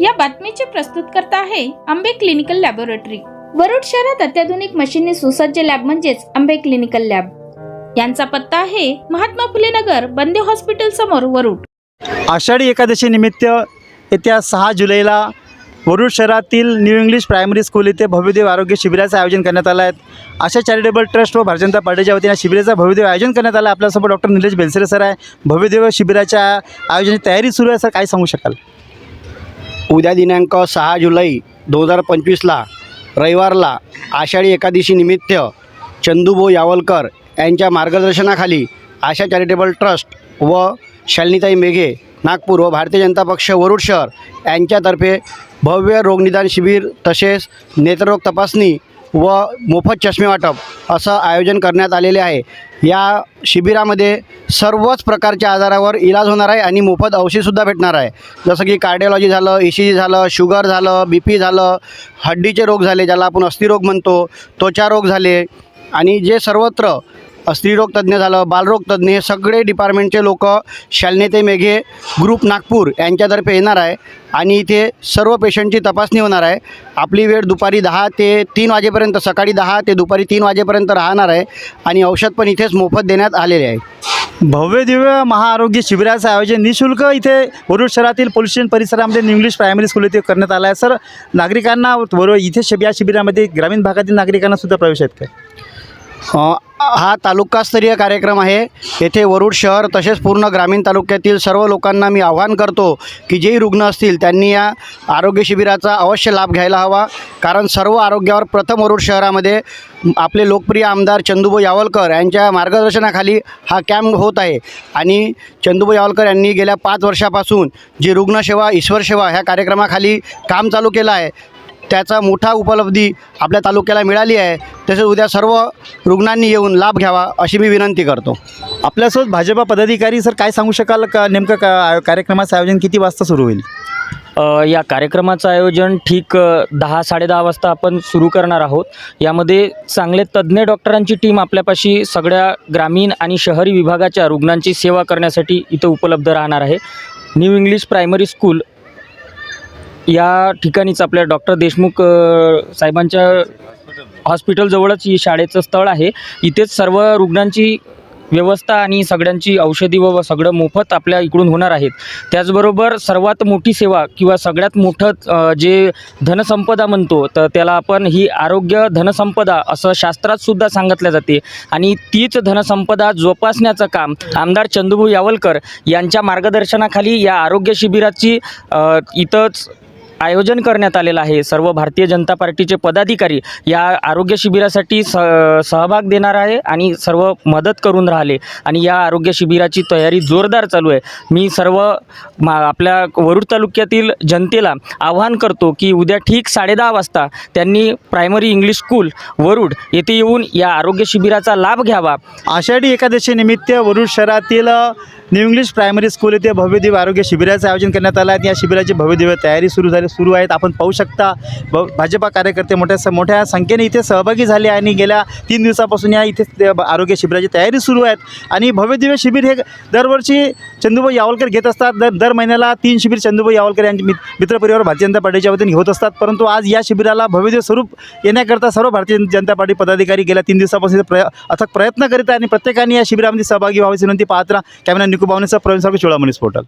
या बातमीचे प्रस्तुतकर्ता आहे आंबे क्लिनिकल लॅबोरेटरी. वरुड शहरात अत्याधुनिक मशीनने सुसज्ज लॅब म्हणजेच आंबे क्लिनिकल लॅब. यांचा पत्ता आहे महात्मा फुले नगर बंदे हॉस्पिटल समोर वरुड. आषाढी एकादशी निमित्त येत्या सहा जुलैला वरुड शहरातील न्यू इंग्लिश प्रायमरी स्कूल येथे भव्यदेव आरोग्य शिबिराचं आयोजन करण्यात आलं आहे. अशा चॅरिटेबल ट्रस्ट व भारतीय जनता पार्टीच्या वतीने शिबिराचं भव्यदेव आयोजन करण्यात आलं आपल्यासोबत डॉक्टर निलेश बेलसरे सर आहे. भव्यदेव शिबिराच्या आयोजनाची तयारी सुरू आहे सर काय सांगू शकाल? उद्या दिनांक सहा जुलै दोन हजार पंचवीसला रविवारला आषाढी एकादशी निमित्त चंदूभाऊ यावलकर यांच्या मार्गदर्शनाखाली आशा चॅरिटेबल ट्रस्ट व शालिनीताई मेघे नागपूर व भारतीय जनता पक्ष वरुड शहर यांच्यातर्फे भव्य रोगनिदान शिबिर तसेच नेत्ररोग तपासणी व मोफत चष्मे वाटप असं आयोजन करण्यात आलेले आहे. या शिबिरामध्ये सर्वच प्रकारच्या आजारावर इलाज होणार आहे आणि मोफत औषधसुद्धा भेटणार आहे. जसं की कार्डिओलॉजी झालं ई सी जी झालं शुगर झालं बी पी झालं हड्डीचे रोग झाले ज्याला आपण अस्थिरोग म्हणतो त्वचा रोग झाले आणि जे सर्वत्र स्त्रीरोग तज्ज्ञ झालं बालरोग तज्ज्ञ हे सगळे डिपार्टमेंटचे लोक शालनेते मेघे ग्रुप नागपूर यांच्यातर्फे येणार आहे आणि इथे सर्व पेशंटची तपासणी होणार आहे. आपली वेळ दुपारी दहा ते तीन वाजेपर्यंत सकाळी दहा ते दुपारी तीन वाजेपर्यंत राहणार आहे आणि औषध पण इथेच मोफत देण्यात आलेले आहे. भव्य दिव्य महाआरोग्य शिबिराचं आयोजन निशुल्क इथे वरुड शहरातील पोलीस स्टेशन परिसरामध्ये न्यू इंग्लिश प्रायमरी स्कूल इथे करण्यात आलं आहे. सर नागरिकांना बरोबर इथे शिब या शिबिरामध्ये ग्रामीण भागातील नागरिकांना सुद्धा प्रवेश आहेत काय? हा तालुकास्तरीय कार्यक्रम आहे. येथे वरुड शहर तसेच पूर्ण ग्रामीण तालुक्यातील सर्व लोकांना मी आवाहन करतो की जेही रुग्ण असतील त्यांनी या आरोग्य शिबिराचा अवश्य लाभ घ्यायला हवा. कारण सर्व आरोग्यावर प्रथम वरुड शहरामध्ये आपले लोकप्रिय आमदार चंदूभाऊ यावलकर यांच्या मार्गदर्शनाखाली हा कॅम्प होत आहे. आणि चंदूभाऊ यावलकर यांनी गेल्या पाच वर्षापासून जी रुग्णसेवा ईश्वरसेवा ह्या कार्यक्रमाखाली काम चालू केलं आहे. त्याचा मोठा उपलब्धी आपल्या तालुक्याला मिळाली आहे. तसेच उद्या सर्व रुग्णांनी येऊन लाभ घ्यावा अशी मी विनंती करतो. आपल्यासोबत भाजपा पदाधिकारी सर काय सांगू शकाल का? नेमकं का कार्यक्रमाचं आयोजन किती वाजता सुरू होईल? अ, या कार्यक्रमाचं आयोजन ठीक अ, दहा साडेदहा वाजता आपण सुरू करणार आहोत. यामध्ये चांगले तज्ज्ञ डॉक्टरांची टीम आपल्यापाशी सगळ्या ग्रामीण आणि शहरी विभागाच्या रुग्णांची सेवा करण्यासाठी इथं उपलब्ध राहणार आहे. न्यू इंग्लिश प्रायमरी स्कूल या ठिकाणीच आपल्या डॉक्टर देशमुख साहेबांच्या हॉस्पिटलजवळच ही शाळेचं स्थळ आहे. इथेच सर्व रुग्णांची व्यवस्था आणि सगळ्यांची औषधी व सगळं मोफत आपल्या इकडून होणार आहेत. त्याचबरोबर सर्वात मोठी सेवा किंवा सगळ्यात मोठं जे धनसंपदा म्हणतो तर त्याला आपण ही आरोग्य धनसंपदा असं शास्त्रात सुद्धा सांगितलं जाते. आणि तीच धनसंपदा जोपासण्याचं काम आमदार चंदूभाऊ यावलकर यांच्या मार्गदर्शनाखाली या आरोग्य शिबिराची इथंच आयोजन करण्यात आलेलं आहे. सर्व भारतीय जनता पार्टीचे पदाधिकारी या आरोग्य शिबिरासाठी स सहभाग देणार आहे आणि सर्व मदत करून राहिले. आणि या आरोग्य शिबिराची तयारी जोरदार चालू आहे. मी सर्व मा आपल्या वरुड तालुक्यातील जनतेला आवाहन करतो की उद्या ठीक साडेदहा वाजता त्यांनी प्रायमरी इंग्लिश स्कूल वरुड येथे येऊन या आरोग्य शिबिराचा लाभ घ्यावा. आषाढी एकादशीनिमित्त वरुड शहरातील न्यू इंग्लिश प्रायमरी स्कूल येथे भव्यदिव्य आरोग्य शिबिराचं आयोजन करण्यात आलं आहे. या शिबिराची भव्यदिव्य तयारी सुरू झाली. सुरू आहेत. आपण पाहू शकता भ भाजपा कार्यकर्ते मोठ्या स मोठ्या संख्येने इथे सहभागी झाले आणि गेल्या तीन दिवसापासून या इथे आरोग्य शिबिराची तयारी सुरू आहेत. आणि भव्यदिव्य शिबिर हे दरवर्षी चंदूभाई यावलकर घेत असतात. दर दर महिन्याला तीन शिबिर चंदूभाई यावलकर यांचे मित्रपरिवार भारतीय जनता पार्टीच्या वतीने होत असतात. परंतु आज या शिबिराला भव्यदिव्य स्वरूप येण्याकरता सर्व भारतीय जनता पार्टी पदाधिकारी गेल्या तीन दिवसापासून इथे प्रय अथक प्रयत्न करीत आहे आणि प्रत्येकाने या शिबिरामध्ये सहभागी व्हावीची विनंती. पाहत कॅमेरा निकू बावनेचा प्रवीण सारखं चोळामणी पोर्टल